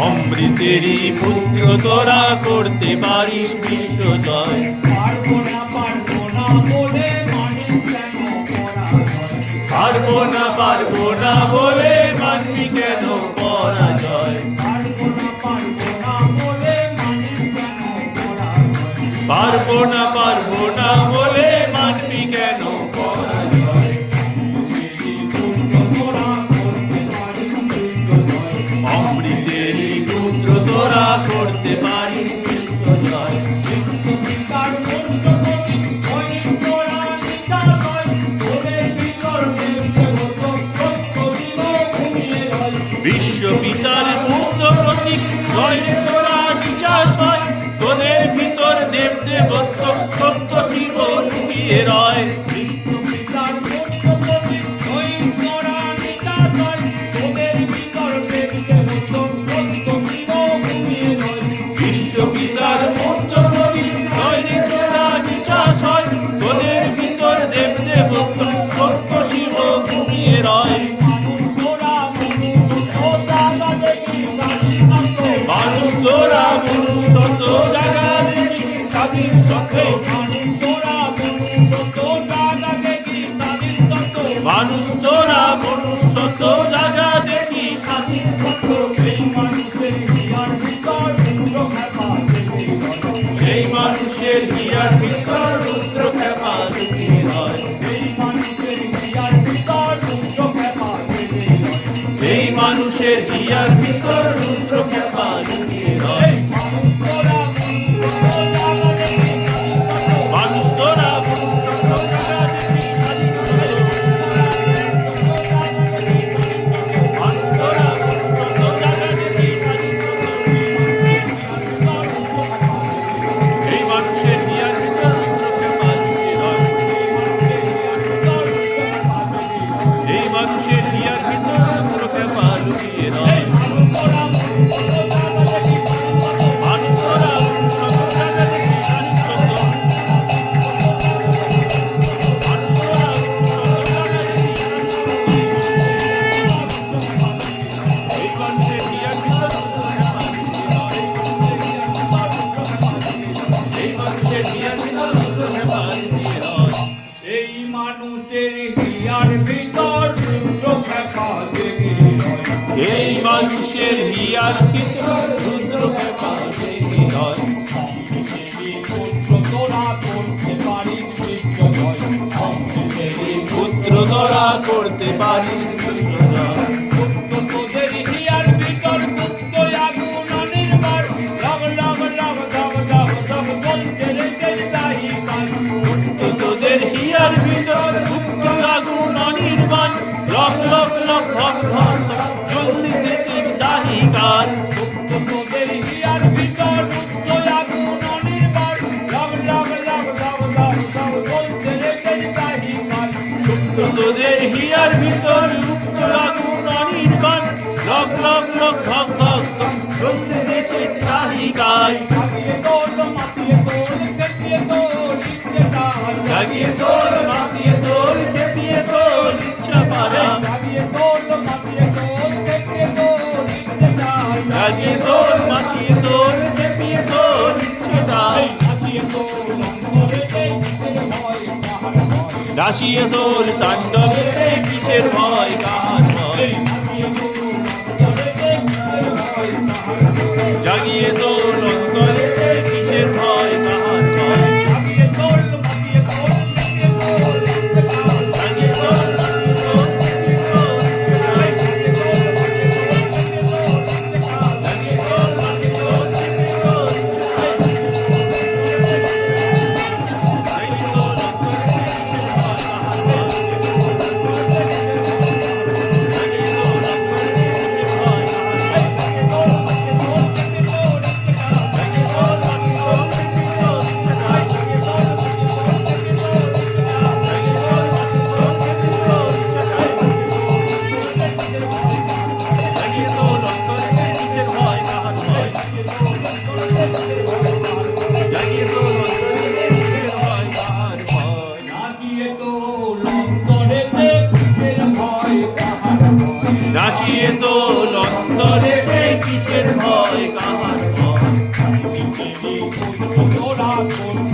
অমৃতেরই পুত্র তোরা করতে পারি বিশ্বজয়। পারব না পারব না বলে মানে পারব না পারব মানে কেন পরাজয়? পারব না Light. brillar. করতে পারি Look, look, look, look, look, look, look, look, look, look, look, লক লক লক ধক ধক চলতে দেশে তাহি গাই জাগিয়ে তোর মাতিয়ে তোর তাণ্ডবে কিসের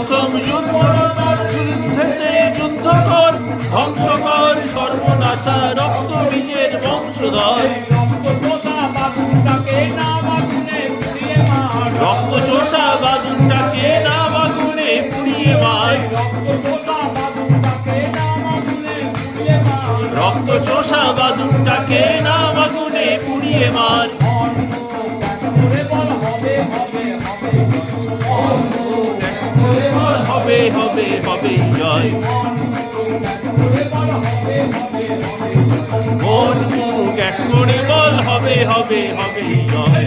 সর্বপ্রথম দুর্বলতার বিরুদ্ধে যুদ্ধ কর ধ্বংস কর সর্বনাশা রক্ত বীজের বংশধর রক্ত চোষা বাদুরটাকে নাম আগুনে পুড়িয়ে মার রক্ত চোষা বাদুরটাকে নাম আগুনে পুড়িয়ে মার। মন মুখ এক বল হবে হবে হবে জয়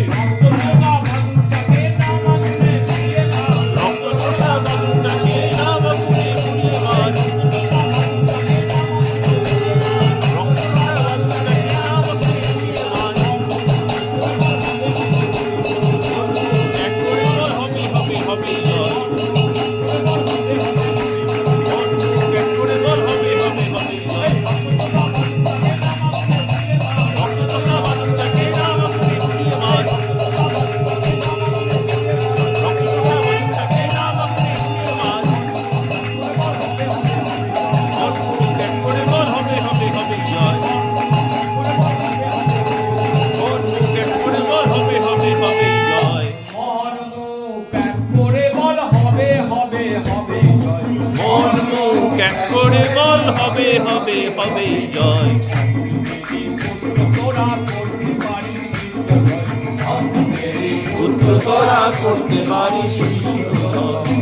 এক করে বল হবে হবে হবে জয়। পুত্র তোরা করতে পারিস